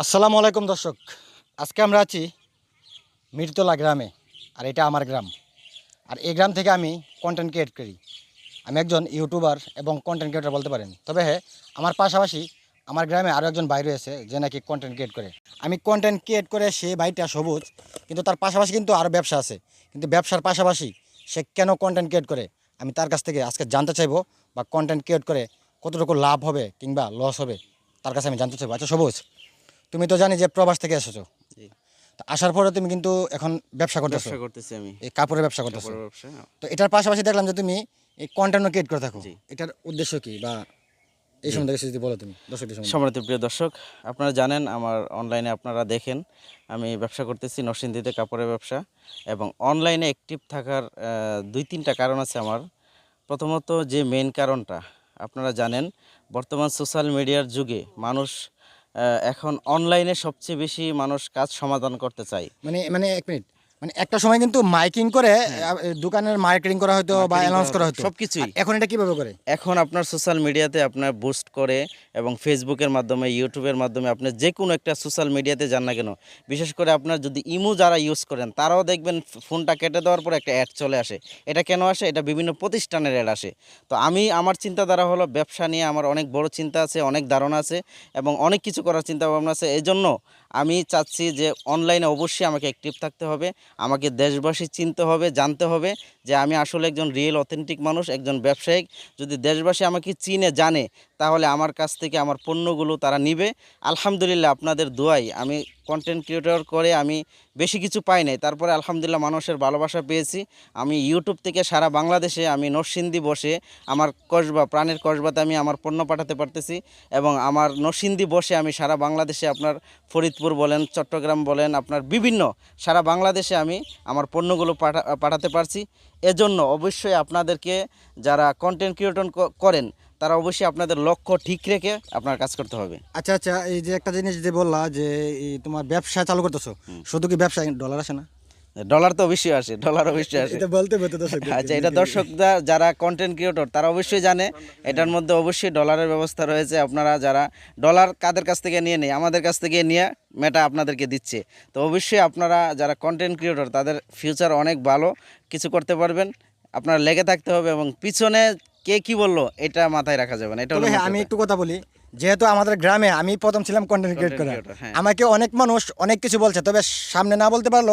আসসালামু আলাইকুম দর্শক। আজকে আমরা আছি মিরতলা গ্রামে, আর এটা আমার গ্রাম। আর এই গ্রাম থেকে আমি কন্টেন্ট ক্রিয়েট করি। আমি একজন ইউটিউবার এবং কন্টেন্ট ক্রিয়েটার বলতে পারেন। তবে হ্যাঁ আমার পাশাপাশি আমার গ্রামে আরও একজন ভাই রয়েছে যে নাকি কন্টেন্ট ক্রিয়েট করে। আমি কন্টেন্ট ক্রিয়েট করে সে ভাইটা সবুজ, কিন্তু তার পাশাপাশি কিন্তু আরও ব্যবসা আছে। কিন্তু ব্যবসার পাশাপাশি সে কেন কন্টেন্ট ক্রিয়েট করে? আমি তার কাছ থেকে আজকে জানতে চাইব বা কন্টেন্ট ক্রিয়েট করে কতটুকু লাভ হবে কিংবা লস হবে, তার কাছে আমি জানতে চাইব। আচ্ছা সবুজ। তুমি তো জানি যে প্রবাস থেকে এসেছ। আসার পরে তুমি কিন্তু এখন ব্যবসা করতেছো। ব্যবসা করতেছি আমি। এই কাপড়ের ব্যবসা করতেছো। ব্যবসা তো এটার পাশাপাশি দেখলাম যে তুমি এই কন্টেন্ট ক্রিয়েট করে থাকো। এটার উদ্দেশ্য কি? বা এই সম্বন্ধে কিছু যদি বলো তুমি দর্শকদের সম্মানিত প্রিয় দর্শক আপনারা জানেন আমার অনলাইনে আপনারা দেখেন আমি ব্যবসা করতেছি নরসিংদীতে কাপড়ের ব্যবসা এবং অনলাইনে অ্যাক্টিভ থাকার দুই তিনটা কারণ আছে আমার। প্রথমত যে মেন কারণটা আপনারা জানেন বর্তমান সোশ্যাল মিডিয়ার যুগে মানুষ এখন অনলাইনে সবচেয়ে বেশি মানুষ কাজ সমাধান করতে চায়। মানে মানে এক মিনিট। মানে একটা সময় কিন্তু মাইকিং করে দোকানের মার্কেটিং করা হতো বা হ্যাঁ। অ্যানাউন্স করা হতো, সবকিছুই। এখন এটা কীভাবে করে? এখন আপনার সোশ্যাল মিডিয়াতে আপনার বুস্ট করে এবং ফেসবুকের মাধ্যমে ইউটিউবের মাধ্যমে আপনি যে কোনো একটা সোশ্যাল মিডিয়াতে যান না কেন। বিশেষ করে আপনার যদি ইমো যারা ইউজ করেন তারাও দেখবেন ফোনটা কেটে দেওয়ার পর একটা অ্যাড চলে আসে। এটা কেন আসে? এটা বিভিন্ন প্রতিষ্ঠানের অ্যাড আসে। তো আমি আমার চিন্তাধারা হলো ব্যবসা নিয়ে আমার অনেক বড় চিন্তা আছে অনেক ধারণা আছে এবং অনেক কিছু করার চিন্তা ভাবনা আছে। এই জন্য আমি চাচ্ছি যে অনলাইনে অবশ্যই আমাকে অ্যাক্টিভ থাকতে হবে, আমাকে দেশবাসী চিনতে হবে, জানতে হবে যে আমি আসলে একজন রিয়েল অথেন্টিক মানুষ, একজন ব্যবসায়িক। যদি দেশবাসী আমাকে চিনে, জানে তাহলে আমার কাছ থেকে আমার পণ্যগুলো তারা নিবে। আলহামদুলিল্লাহ আপনাদের দোয়াই। আমি কন্টেন্ট ক্রিয়েটর করে আমি বেশি কিছু পাই নাই। তারপরে আলহামদুলিল্লাহ মানুষের ভালোবাসা পেয়েছি। আমি ইউটিউব থেকে সারা বাংলাদেশে আমি নরসিংদী বসে আমার কসবা, প্রাণের কসবাতে আমি আমার পণ্য পাঠাতে পারতেছি এবং আমার নরসিংদী বসে আমি সারা বাংলাদেশে আপনার ফরিদপুর বলেন, চট্টগ্রাম বলেন, আপনার বিভিন্ন সারা বাংলাদেশে আমি আমার পণ্যগুলো পাঠা, পাঠাতে পারছি। এজন্য অবশ্যই আপনাদেরকে যারা কন্টেন্ট ক্রিয়েটন করেন তারা অবশ্যই আপনাদের লক্ষ্য ঠিক রেখে আপনার কাজ করতে হবে। আচ্ছা আচ্ছা এই যে একটা জিনিস যে বললা যে তোমার ব্যবসা চালু করতেছো শুধু কি ব্যবসা ডলার আসে না? ডলার তো অবশ্যই আসে ডলার অবশ্যই আসে। এটা বলতে বলতে দর্শক আচ্ছা এটা দর্শকরা যারা কন্টেন্ট ক্রিয়েটর তারা অবশ্যই জানে এটার মধ্যে অবশ্যই ডলারের ব্যবস্থা রয়েছে। আপনারা যারা ডলার কাদের কাছ থেকে নিয়ে নেই আমাদের কাছ থেকে নিয়ে মেটা আপনাদেরকে দিচ্ছে। তো অবশ্যই আপনারা যারা কন্টেন্ট ক্রিয়েটর তাদের ফিউচার অনেক ভালো কিছু করতে পারবেন। আপনারা লেগে থাকতে হবে এবং পিছনে কে কি বলল এটা মাথায় রাখা যাবে না এটা হলো হ্যাঁ আমি একটু কথা বলি যেহেতু আমাদের গ্রামে আমি প্রথম ছিলাম কন্টেন্ট ক্রিয়েট করা। আমাকে অনেক মানুষ অনেক কিছু বলছে তবে সামনে না বলতে পারল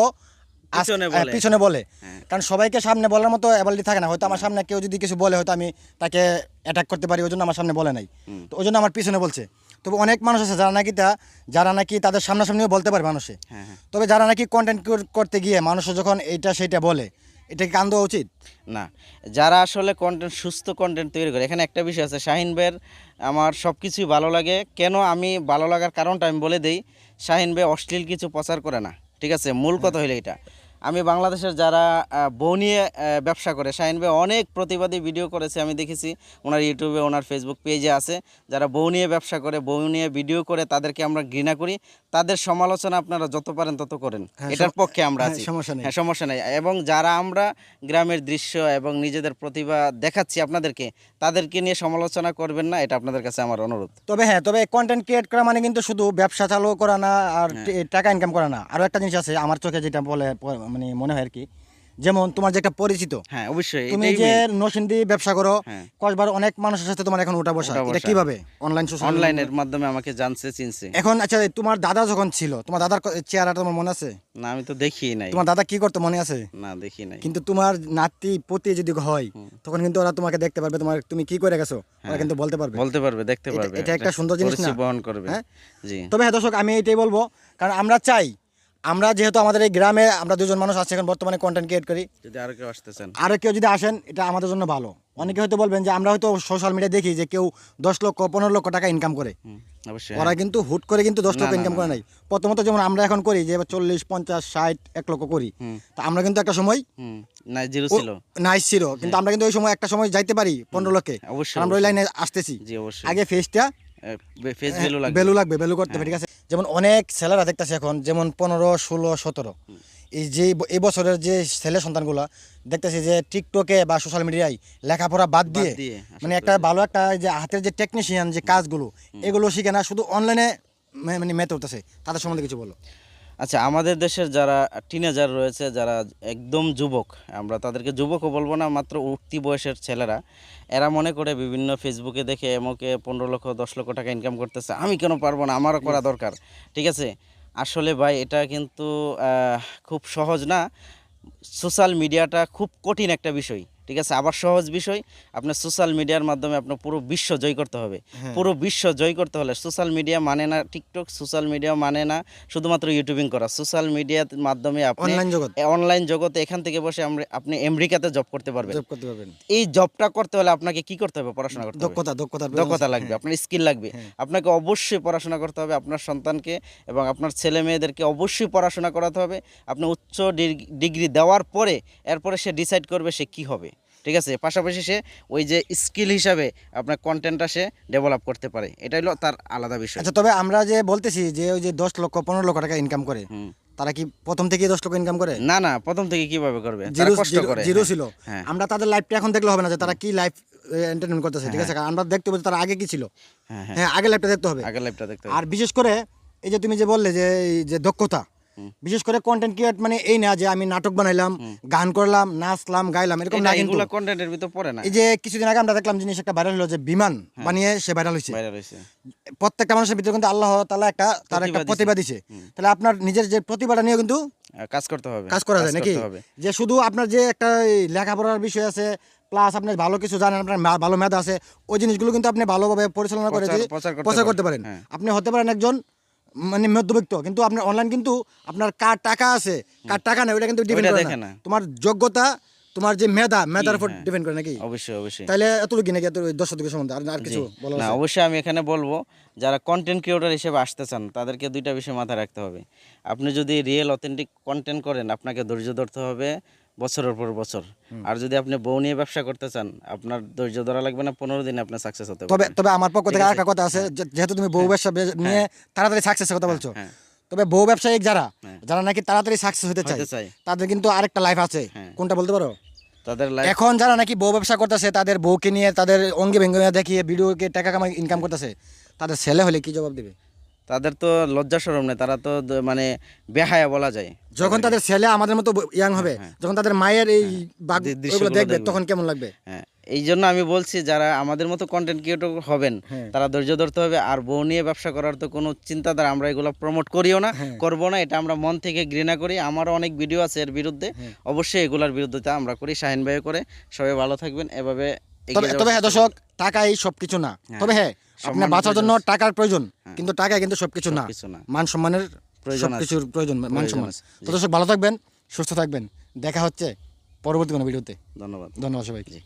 পিছনে হ্যাঁ, বলে। পিছনে বলে। হ্যাঁ। কারণ সবাইকে সামনে বলার মতো অ্যাবিলিটি থাকে না। হয়তো আমার সামনে কেউ যদি কিছু বলে হয়তো আমি তাকে অ্যাটাক করতে পারি ওই জন্য আমার সামনে বলে নাই। তো ওই জন্য আমার পিছনে বলছে। তবে অনেক মানুষ আছে যারা নাকি তা যারা নাকি তাদের সামনাসামনিও বলতে পারে মানুষে। তবে যারা নাকি কন্টেন্ট করতে গিয়ে মানুষ যখন এইটা সেইটা বলে এটা কি কান দেওয়া উচিত? না, যারা আসলে কন্টেন্ট সুস্থ কন্টেন্ট তৈরি করে, এখানে একটা বিষয় আছে, শাহিন ভাইয়ের আমার সব কিছুই ভালো লাগে। কেন আমি ভালো লাগার কারণটা আমি বলে দিই, শাহিন ভাই অশ্লীল কিছু প্রচার করে না, ঠিক আছে? মূল কথা হইল এটা। আমি বাংলাদেশের যারা বউ নিয়ে ব্যবসা করে শাহিন ভাই অনেক প্রতিবাদী ভিডিও করেছে আমি দেখেছি। ওনার ইউটিউবে ওনার ফেসবুক পেজে আছে। যারা বউ নিয়ে ব্যবসা করে বউ নিয়ে ভিডিও করে তাদেরকে আমরা ঘৃণা করি। তাদের সমালোচনা আপনারা যত পারেন তত করেন। হ্যাঁ, এটার পক্ষে আমরা হ্যাঁ, আছি। সমস্যা নেই। হ্যাঁ সমস্যা নেই। এবং যারা আমরা গ্রামের দৃশ্য এবং নিজেদের প্রতিভা দেখাচ্ছি আপনাদেরকে তাদেরকে নিয়ে সমালোচনা করবেন না এটা আপনাদের কাছে আমার অনুরোধ। তবে হ্যাঁ তবে কন্টেন্ট ক্রিয়েট করা মানে কিন্তু শুধু ব্যবসা চালু করা না আর। টাকা ইনকাম করা না। আরও একটা জিনিস আছে আমার চোখে যেটা বলে মানে মনে হয় আর কি। যেমন তোমার যে একটা পরিচিত হ্যাঁ অবশ্যই তুমি যে। নরসিংদী ব্যবসা করো হ্যাঁ। কসবার অনেক মানুষের সাথে তোমার এখন উঠা বসা। এটা কীভাবে? অনলাইন সোশ্যাল অনলাইনের মাধ্যমে আমাকে জানছে চিনছে। এখন আচ্ছা তোমার দাদা যখন ছিল তোমার দাদার চেহারাটা তোমার মনে আছে? না আমি তো দেখি নাই। তোমার দাদা কি করতো মনে আছে? না দেখি নাই। কিন্তু তোমার নাতি পতি যদি হয় তখন কিন্তু ওরা তোমাকে দেখতে পারবে তোমার তুমি কি করে গেছো? ওরা কিন্তু বলতে পারবে। বলতে পারবে দেখতে পারবে। এটা একটা সুন্দর জিনিস না? বহন করবে। হ্যাঁ? জি। তবে হ্যাঁ দর্শক আমি এটাই বলব কারণ আমরা চাই আমরা যেহেতু আমাদের এই গ্রামে আমরা দুজন মানুষ আছি এখন বর্তমানে কন্টেন্ট ক্রিয়েট করি। যদি আর কেউ আসতে চান আরও কেউ যদি আসেন এটা আমাদের জন্য ভালো। অনেকে হয়তো বলবেন যে আমরা হয়তো সোশ্যাল মিডিয়া দেখি যে কেউ দশ লক্ষ পনেরো লক্ষ টাকা ইনকাম করে। ওরা কিন্তু হুট করে কিন্তু দশ লক্ষ ইনকাম করে নাই। প্রথমত যেমন আমরা এখন করি যে চল্লিশ পঞ্চাশ ষাট এক লক্ষ করি। তা আমরা কিন্তু একটা সময় হুম না জিরো ও- ছিল। নাইস ছিল কিন্তু আমরা কিন্তু ওই সময় একটা সময় যাইতে পারি পনেরো লক্ষে হ্যাঁ। আমরা ওই লাইনে আসতেছি। আগে ফেসটা ফেস ভ্যালু লাগবে। ভ্যালু লাগবে ভ্যালু করতে হবে ঠিক আছে? যেমন অনেক ছেলেরা দেখতেছে এখন যেমন পনেরো ষোলো সতেরো। এই যে এই বছরের যে ছেলে সন্তানগুলো দেখতেছি যে টিকটকে বা সোশ্যাল মিডিয়ায় লেখাপড়া বাদ দিয়ে মানে একটা ভালো একটা যে হাতের যে টেকনিশিয়ান যে কাজগুলো এগুলো শিখে না শুধু অনলাইনে মানে মেতে উঠতেছে। তাদের সম্বন্ধে কিছু বলো। আচ্ছা আমাদের দেশের যারা টিনেজার রয়েছে যারা একদম যুবক আমরা তাদেরকে যুবকও বলব না মাত্র উঠতি বয়সের ছেলেরা এরা মনে করে বিভিন্ন ফেসবুকে দেখে এমকে পনেরো লক্ষ দশ লক্ষ টাকা ইনকাম করতেছে। আমি কেন পারব না? আমারও করা দরকার ঠিক আছে? আসলে ভাই এটা কিন্তু খুব সহজ না? সোশ্যাল মিডিয়াটা খুব কঠিন একটা বিষয়। ঠিক আছে? আবার সহজ বিষয় আপনার সোশ্যাল মিডিয়ার মাধ্যমে আপনার পুরো বিশ্ব জয় করতে হবে। পুরো বিশ্ব জয় করতে হলে সোশ্যাল মিডিয়া মানে না টিকটক সোশ্যাল মিডিয়া মানে না শুধুমাত্র ইউটিউবিং করা। সোশ্যাল মিডিয়ার মাধ্যমে আপনি অনলাইন জগতে এখান থেকে বসে আমরা আপনি আমেরিকাতে জব করতে পারবেন। জব করতে পারবেন। এই জবটা করতে হলে আপনাকে কি করতে হবে? পড়াশোনা করতে হবে। দক্ষতা দক্ষতা দক্ষতা লাগবে আপনার স্কিল লাগবে। আপনাকে অবশ্যই পড়াশোনা করতে হবে আপনার সন্তানকে এবং আপনার ছেলে মেয়েদেরকে অবশ্যই পড়াশোনা করাতে হবে। আপনি উচ্চ ডিগ- ডিগ্রি দেওয়ার পরে এরপরে সে ডিসাইড করবে সে কি হবে। ঠিক আছে? পাশাপাশি সে ওই যে স্কিল হিসাবে আপনার কন্টেন্টটা সে ডেভেলপ করতে পারে। এটা হলো তার আলাদা বিষয়। আচ্ছা তবে আমরা যে বলতেছি যে ওই যে দশ লক্ষ পনেরো লক্ষ টাকা ইনকাম করে তারা কি প্রথম থেকেই দশ লক্ষ ইনকাম করে? না না প্রথম থেকে কীভাবে করবে? জিরো কষ্ট করে। জিরো হ্যাঁ। ছিল। হ্যাঁ। আমরা তাদের লাইফটা এখন দেখলে হবে না যে তারা কি লাইফ এন্টারটেনমেন্ট করতেছে ঠিক আছে? কারণ আমরা দেখতে পাচ্ছি তারা আগে কি ছিল? হ্যাঁ হ্যাঁ। হ্যাঁ আগে লাইফটা দেখতে হবে। আগের লাইফটা দেখতে হবে। আর বিশেষ করে এই যে তুমি যে বললে যে এই যে দক্ষতা বিশেষ করে কন্টেন্ট ক্রিয়েট মানে এই না যে আমি নাটক বানাইলাম গান করলাম নাচলাম গাইলাম এরকম না কিন্তু কন্টেন্টের ভিতর পড়ে না। এই যে কিছুদিন আগে আমরা দেখলাম জিনিস একটা ভাইরাল হলো যে বিমান হ্যাঁ। বানিয়ে সে ভাইরাল হয়েছে। প্রত্যেকটা মানুষের ভিতরে কিন্তু আল্লাহ তাআলা একটা তার একটা প্রতিভা দিছে। তাহলে আপনার নিজের যে প্রতিভাটা নিয়ে কিন্তু কাজ করতে হবে। কাজ করা যায় নাকি? যে শুধু আপনার যে একটা লেখাপড়ার বিষয় আছে প্লাস আপনি ভালো কিছু জানেন আপনার ভালো মেধা আছে ওই জিনিসগুলো কিন্তু আপনি ভালোভাবে পরিচালনা করে প্রচার- করতে পারেন। করতে পারেন। হ্যাঁ। আপনি হতে পারেন একজন মানে মধ্যবিত্ত কিন্তু আপনার অনলাইন কিন্তু আপনার কার টাকা আছে কার টাকা নেই ওটা কিন্তু ডিপেন্ড করে না। তোমার যোগ্যতা তোমার যে মেধা মেধার উপর হ্যাঁ। ডিপেন্ড করে নাকি? অবশ্যই অবশ্যই। তাহলে এতটুকু নাকি এত দশ দিকের সম্বন্ধে? আর আর কিছু বলা না অবশ্যই আমি এখানে বলব যারা কন্টেন্ট ক্রিয়েটর হিসেবে আসতে চান তাদেরকে দুইটা বিষয় মাথায় রাখতে হবে। আপনি যদি রিয়েল অথেন্টিক কন্টেন্ট করেন আপনাকে ধৈর্য ধরতে হবে। বছরের পর বছর। আর যদি আপনি বউ নিয়ে ব্যবসা করতে চান আপনার ধৈর্য ধরা লাগবে না পনেরো দিনে আপনার সাকসেস হতে তবে তবে আমার পক্ষ থেকে আরেকটা কথা আছে যেহেতু তুমি বউ ব্যবসা নিয়ে তাড়াতাড়ি সাকসেসের কথা বলছো হ্যাঁ। তবে বউ ব্যবসায়িক যারা যারা নাকি তাড়াতাড়ি সাকসেস হতে চায় তাদের কিন্তু আরেকটা লাইফ আছে। হ্যাঁ। কোনটা বলতে পারো? তাদের এখন যারা নাকি বউ ব্যবসা করতেছে তাদের বউকে নিয়ে তাদের অঙ্গে ভেঙ্গে দেখিয়ে ভিডিওকে টাকা কামাই ইনকাম করতেছে তাদের ছেলে হলে কি জবাব দিবে? তাদের তো লজ্জা সরম নেই তারা তো মানে বেহায়া বলা যায় যখন তাদের ছেলে আমাদের মতো ইয়াং হবে যখন তাদের মায়ের এই দৃশ্যগুলো দেখবে। তখন কেমন লাগবে হ্যাঁ এই জন্য আমি বলছি যারা আমাদের মতো কন্টেন্ট ক্রিয়েটর হবেন হ্যাঁ। তারা ধৈর্য ধরতে হবে আর বউ নিয়ে ব্যবসা করার তো কোনো চিন্তাধারা আমরা এগুলো প্রমোট করিও না হ্যাঁ। করব না এটা আমরা মন থেকে ঘৃণা করি আমারও অনেক ভিডিও আছে এর বিরুদ্ধে হ্যাঁ। অবশ্যই এগুলার বিরুদ্ধে আমরা করি শাহিন ভাইও করে সবাই ভালো থাকবেন এভাবে তবে হ্যাঁ দর্শক টাকাই সবকিছু না। তবে হ্যাঁ আপনার বাঁচার জন্য টাকার প্রয়োজন কিন্তু টাকা কিন্তু সবকিছু না। মান সম্মানের প্রয়োজন কিছুর সবকিছুর প্রয়োজন মান সম্মান। তো দর্শক ভালো থাকবেন সুস্থ থাকবেন। দেখা হচ্ছে পরবর্তী কোনো ভিডিওতে। ধন্যবাদ। ধন্যবাদ সবাইকে।